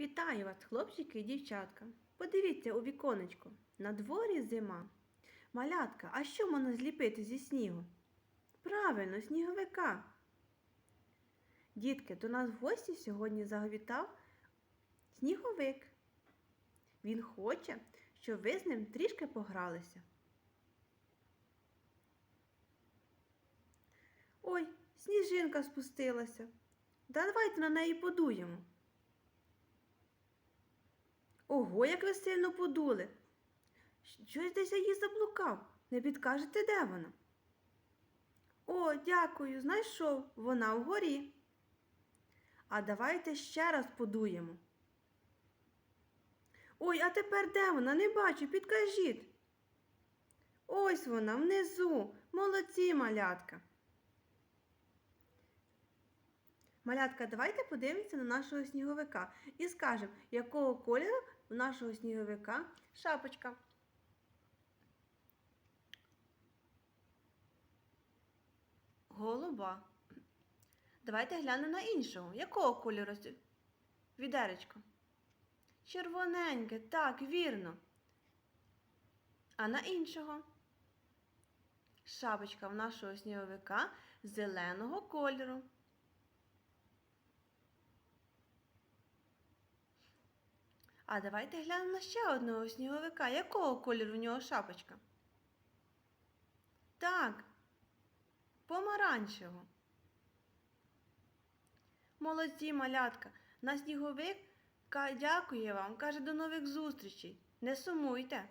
Вітаю вас, хлопчики і дівчатка. Подивіться у віконечко. На дворі зима. Малятка, а що можна зліпити зі снігу? Правильно, сніговика. Дітки, до нас в гості сьогодні завітав сніговик. Він хоче, щоб ви з ним трішки погралися. Ой, сніжинка спустилася. Давайте на неї подуємо. Ого, як ви сильно подули. Щось десь я її заблукав. Не підкажете, де вона? О, дякую, знайшов. Вона вгорі. А давайте ще раз подуємо. Ой, а тепер де вона? Не бачу, підкажіть. Ось вона внизу. Молодці, малятка. Малятка, давайте подивимося на нашого сніговика і скажемо, якого кольору у нашого сніговика шапочка. Голуба. Давайте глянемо на іншого. Якого кольору відеречко? Червоненьке, так, вірно. А на іншого? Шапочка в нашого сніговика зеленого кольору. А давайте глянемо на ще одного сніговика. Якого кольору в нього шапочка? Так, помаранчевого. Молодці, малятка. На сніговик дякує вам, каже до нових зустрічей. Не сумуйте.